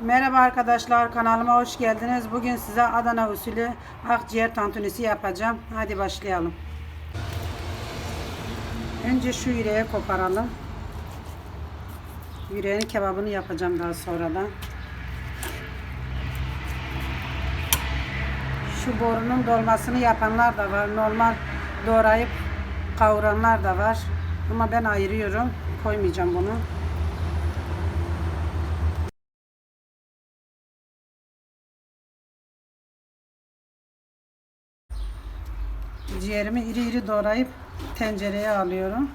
Merhaba arkadaşlar kanalıma hoş geldiniz. Bugün size Adana usulü akciğer tantunisi yapacağım. Hadi başlayalım. Önce şu yüreği koparalım. Yüreğin kebabını yapacağım daha sonradan. Şu borunun dolmasını yapanlar da var. Normal doğrayıp kavuranlar da var. Ama ben ayırıyorum. Koymayacağım bunu. Ciğerimi iri iri doğrayıp tencereye alıyorum.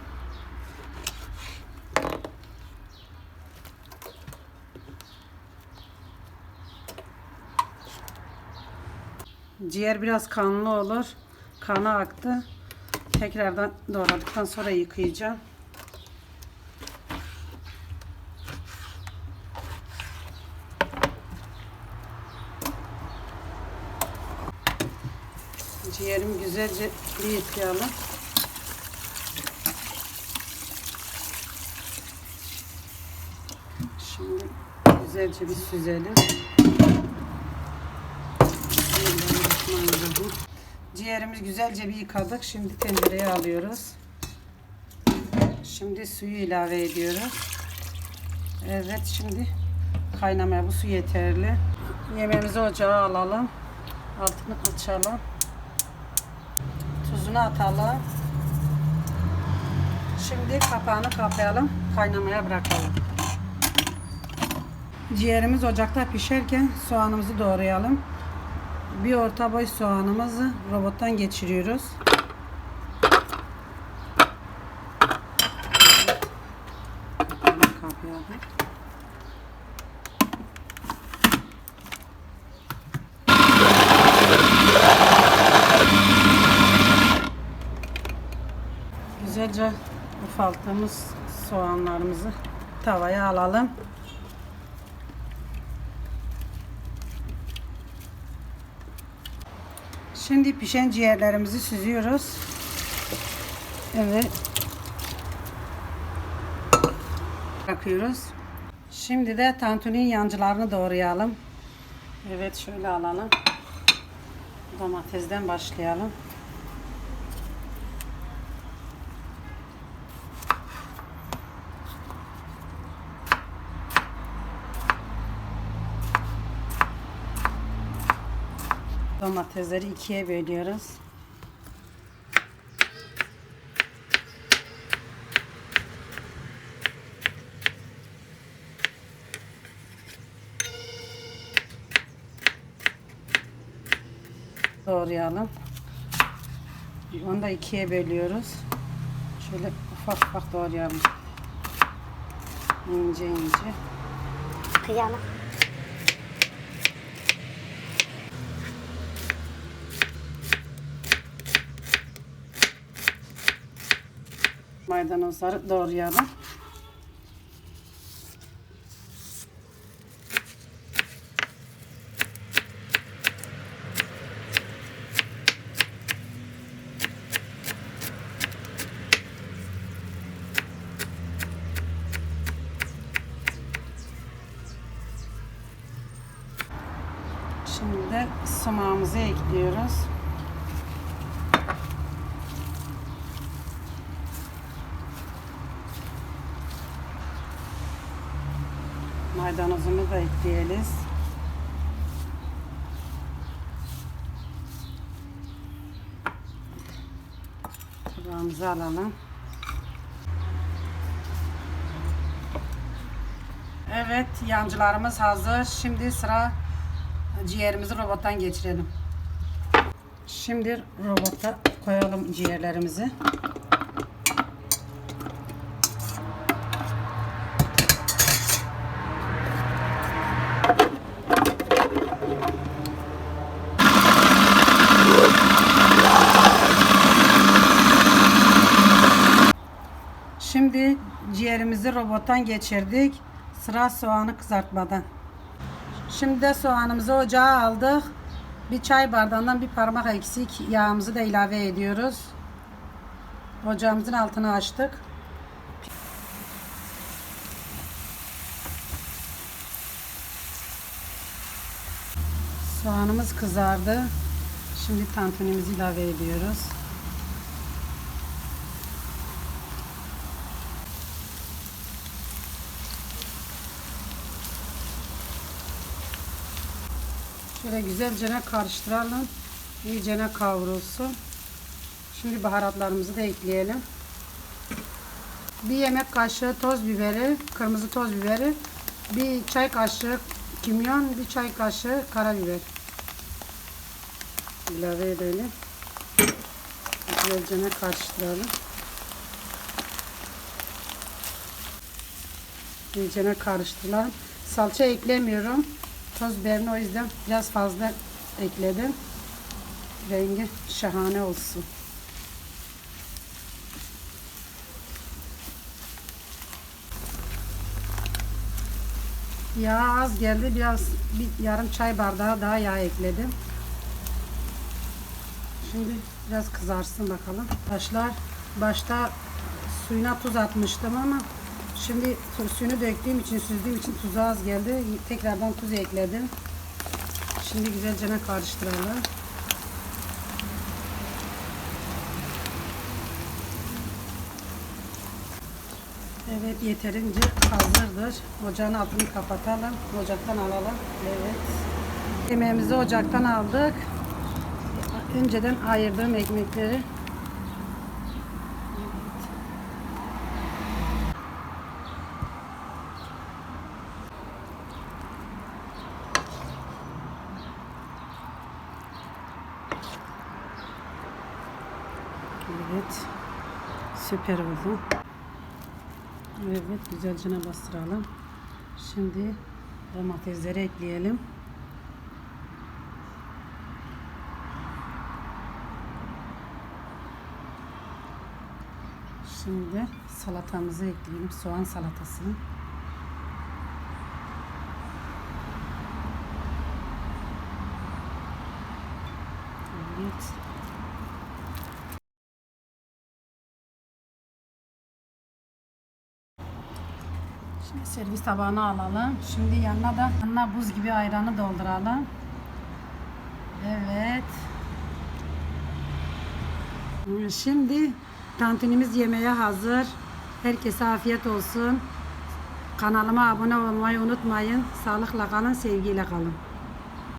Ciğer biraz kanlı olur. Kanı aktı. Tekrardan doğradıktan sonra yıkayacağım. Ciğerimi güzelce bir yıkayalım. Şimdi güzelce bir süzelim. Ciğerimiz güzelce bir yıkadık. Şimdi tencereye alıyoruz. Şimdi suyu ilave ediyoruz. Evet şimdi kaynamaya bu su yeterli. Yemeğimizi ocağa alalım. Altını açalım. Tuzunu atalım. Şimdi kapağını kapayalım. Kaynamaya bırakalım. Ciğerimiz ocakta pişerken soğanımızı doğrayalım. Bir orta boy soğanımızı robottan geçiriyoruz. Kapayalım. Güzelce ufalttığımız soğanlarımızı tavaya alalım. Şimdi pişen ciğerlerimizi süzüyoruz. Evet. Bırakıyoruz. Şimdi de tantuninin yancılarını doğrayalım. Evet şöyle alalım. Domatesden başlayalım. Domatesleri ikiye bölüyoruz. Doğrayalım. Onu da ikiye bölüyoruz. Şöyle ufak ufak doğrayalım. İnce ince. Kıyamam. Maydanozları doğrayalım. Şimdi sumağımızı ekliyoruz. Maydanozumuzu da ekleyelim. Tabağımızı alalım. Evet, yancılarımız hazır. Şimdi sıra ciğerimizi robottan geçirelim. Şimdi robota koyalım ciğerlerimizi. Şimdi ciğerimizi robottan geçirdik. Sıra soğanı kızartmadan. Şimdi de soğanımızı ocağa aldık. Bir çay bardağından bir parmak eksik yağımızı da ilave ediyoruz. Ocağımızın altını açtık. Soğanımız kızardı. Şimdi tantunimizi ilave ediyoruz. Şöyle güzelce karıştıralım. İyice kavrulsun. Şimdi baharatlarımızı da ekleyelim. Bir yemek kaşığı toz biberi, kırmızı toz biberi, bir çay kaşığı kimyon, bir çay kaşığı karabiber. İlave edelim. Güzelce karıştıralım. İyice karıştıralım. Salça eklemiyorum. Toz biberini o yüzden biraz fazla ekledim. Rengi şahane olsun. Yağ az geldi. Biraz bir yarım çay bardağı daha yağ ekledim. Şimdi biraz kızarsın bakalım. Başlar başta suyuna tuz atmıştım ama şimdi tu- suyunu döktüğüm için süzdüğüm için tuzu az geldi. Tekrardan tuz ekledim. Şimdi güzelce karıştıralım. Evet yeterince hazırdır. Ocağın altını kapatalım. Ocaktan alalım. Evet. Yemeğimizi ocaktan aldık. Önceden ayırdığım ekmekleri Evet. Süper oldu. Evet güzelce bastıralım. Şimdi domatesleri ekleyelim. Şimdi salatamızı ekleyelim. Soğan salatasını. Evet. Şimdi servis tabağına alalım. Şimdi yanına da yanına buz gibi ayranı dolduralım. Evet. Şimdi tantunimiz yemeğe hazır. Herkese afiyet olsun. Kanalıma abone olmayı unutmayın. Sağlıkla kalın, sevgiyle kalın.